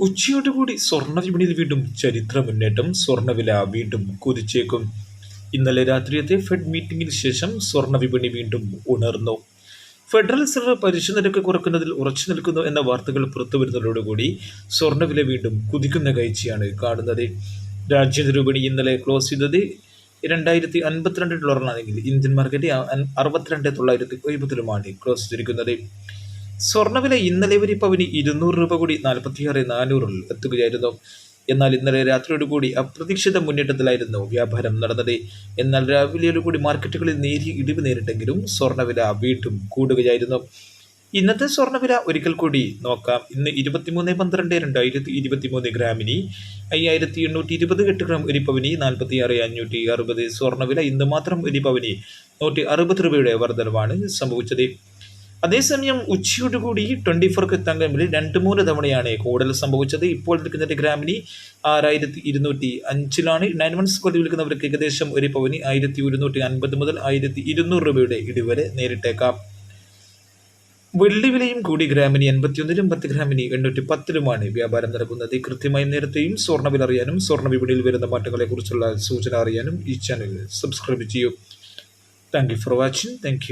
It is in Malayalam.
ഉച്ചയോടുകൂടി സ്വർണ വിപണിയിൽ വീണ്ടും ചരിത്ര മുന്നേറ്റം. സ്വർണവില വീണ്ടും കുതിച്ചേക്കും. ഇന്നലെ രാത്രിയത്തെ ഫെഡ് മീറ്റിംഗിന് ശേഷം സ്വർണ വിപണി വീണ്ടും ഉണർന്നു. ഫെഡറൽ റിസർവ് പലിശ നിരക്ക് കുറക്കുന്നതിൽ ഉറച്ചു നിൽക്കുന്നു എന്ന വാർത്തകൾ പുറത്തുവരുന്നതോടുകൂടി സ്വർണവില വീണ്ടും കുതിക്കുന്ന കാഴ്ചയാണ് കാണുന്നത്. രാജ്യാന്തര വിപണി ഇന്നലെ ക്ലോസ് ചെയ്തത് രണ്ടായിരത്തി അൻപത്തിരണ്ട് ഡോളറാണെങ്കിൽ ഇന്ത്യൻ മാർക്കറ്റ് അറുപത്തിരണ്ട് തൊള്ളായിരത്തി എഴുപത്തിലുമാണ് ക്ലോസ് ചെയ്തിരിക്കുന്നത്. സ്വർണവില ഇന്നലെ വരെ പവന് ഇരുന്നൂറ് രൂപ കൂടി നാൽപ്പത്തിയാറ് നാനൂറിൽ എത്തുകയായിരുന്നു. എന്നാൽ ഇന്നലെ രാത്രിയോടുകൂടി അപ്രതീക്ഷിത മുന്നേറ്റത്തിലായിരുന്നു വ്യാപാരം നടന്നത്. എന്നാൽ രാവിലെയോടുകൂടി മാർക്കറ്റുകളിൽ നേരിയ ഇടിവ് നേരിട്ടെങ്കിലും സ്വർണവില വീണ്ടും കൂടുകയായിരുന്നു. ഇന്നത്തെ സ്വർണവില ഒരിക്കൽ കൂടി നോക്കാം. ഇന്ന് ഇരുപത്തിമൂന്ന് പന്ത്രണ്ട് രണ്ടായിരത്തി ഇരുപത്തി മൂന്ന് ഗ്രാമിന് അയ്യായിരത്തി എണ്ണൂറ്റി ഇരുപത് എട്ട് ഗ്രാം ഒരു പവനി നാൽപ്പത്തി ആറ് അഞ്ഞൂറ്റി അറുപത്. സ്വർണവില ഇന്ന് മാത്രം ഒരു പവനി നൂറ്റി അറുപത് രൂപയുടെ വർധനവാണ് സംഭവിച്ചത്. അതേസമയം ഉച്ചയോടുകൂടി ട്വന്റി ഫോർക്ക് തങ്കമിൽ രണ്ട് മൂന്ന് തവണയാണ് കൂടുതൽ സംഭവിച്ചത്. ഇപ്പോൾ നിൽക്കുന്ന ഗ്രാമിന് ആറായിരത്തി ഇരുന്നൂറ്റി അഞ്ചിലാണ്. നയൻ വൺ സ്കോറിൽ വിൽക്കുന്നവർക്ക് ഏകദേശം ഒരു പവന് ആയിരത്തി ഒരുന്നൂറ്റി അൻപത് മുതൽ ആയിരത്തി ഇരുന്നൂറ് രൂപയുടെ ഇടിവരെ നേരിട്ടേക്കാം. വെള്ളി വിലയും കൂടി ഗ്രാമിന് എൺപത്തിയൊന്നിലും പത്ത് ഗ്രാമിന് എണ്ണൂറ്റി പത്തിലുമാണ് വ്യാപാരം നടക്കുന്നത്. കൃത്യമായും നേരത്തെയും സ്വർണവില അറിയാനും സ്വർണ വിപണിയിൽ വരുന്ന മാറ്റങ്ങളെക്കുറിച്ചുള്ള സൂചന അറിയാനും ഈ ചാനൽ സബ്സ്ക്രൈബ് ചെയ്യൂ. Thank you for watching thank